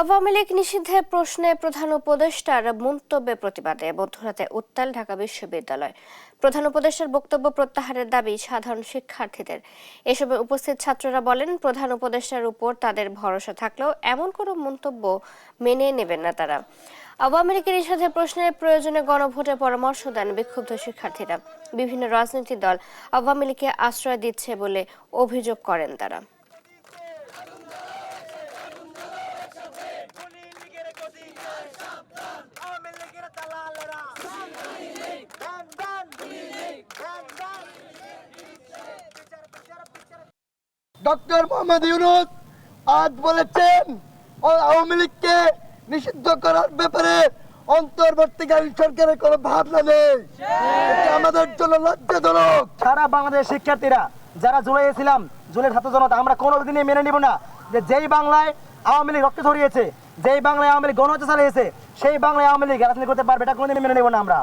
আওয়ামী লীগ নিষিদ্ধের প্রশ্নে প্রধান উপদেষ্টার মন্তব্যের প্রতিবাদে মধ্যরাতে উত্তাল ঢাকা বিশ্ববিদ্যালয়। প্রধান উপদেষ্টার বক্তব্য প্রত্যাহারের দাবি সাধারণ শিক্ষার্থীদের। এসবে উপস্থিত ছাত্ররা বলেন, প্রধান উপদেষ্টার উপর তাদের ভরসা থাকলেও এমন কোনো মন্তব্য মেনে নেবেন না তারা। আওয়ামী লীগের নিষেধের প্রশ্নের প্রয়োজনে গণভোটের পরামর্শ দেন বিক্ষুব্ধ শিক্ষার্থীরা। বিভিন্ন রাজনৈতিক দল আওয়ামী লীগকে আশ্রয় দিচ্ছে বলে অভিযোগ করেন তারা খুনি লীগের গদি আওয়ামী লীগের ডক্টর মোহাম্মদ ইউনুস আজ বলেছেন, আওয়ামী লীগকে নিষিদ্ধ করার ব্যাপারে অন্তর্বর্তীকালীন সরকারের কোনো ভাবনা নেই। আমাদের জন্য লজ্জাজনক। সারা শিক্ষার্থীরা, যারা জুলাই ছিলাম জুলাই ছাত্র জনতা, আমরা কোনোদিনই মেনে নিব না যে যেই বাংলায় আওয়ামী লীগ রক্ত ছড়িয়েছে যেই বাংলায় আওয়ামী লীগ গণহত্যা চালিয়েছে, সেই বাংলায় আওয়ামী লীগ রাজনীতি করতে পারবে এটা কোনোদিন মেনে নেব না আমরা।